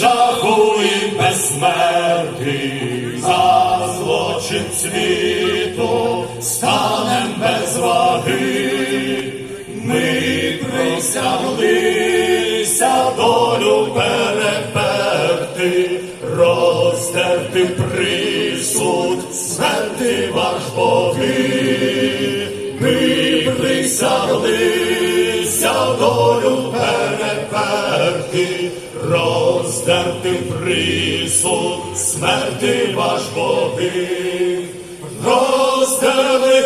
жахує безсмертний, за злочин світу станем без ваги, ми присяглися долю переперти, роздерти присуд, смерти ваш боги, ми присяглися долю переперти, роздерти присуд, смерти ваш боги. роздерли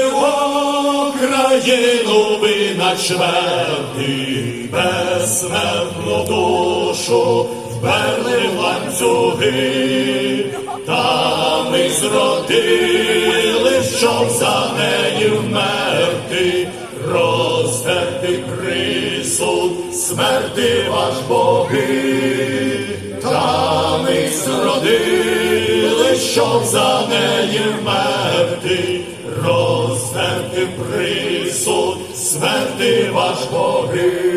Україну ви на чверти, безсмертну душу вперли ланцюги, та ми зродили, щоб за неї вмерти, роздерти присуд, смерти ваш боги, та ми зродили, щоб за неї вмерти, роздерти присуд, смерти ваш боги.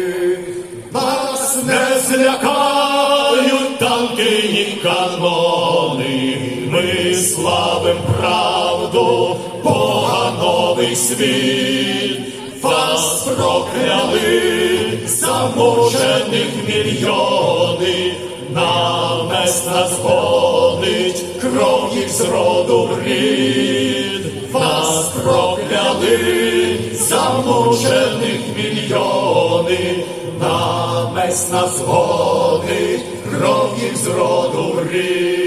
Нас не танки і канони, ми славим правду, Бога новий світ, вас прокляли замучених мільйони, намест нас гонить кров їх з роду рід, вас прокляли замучених мільйони, намест нас гонить в рід.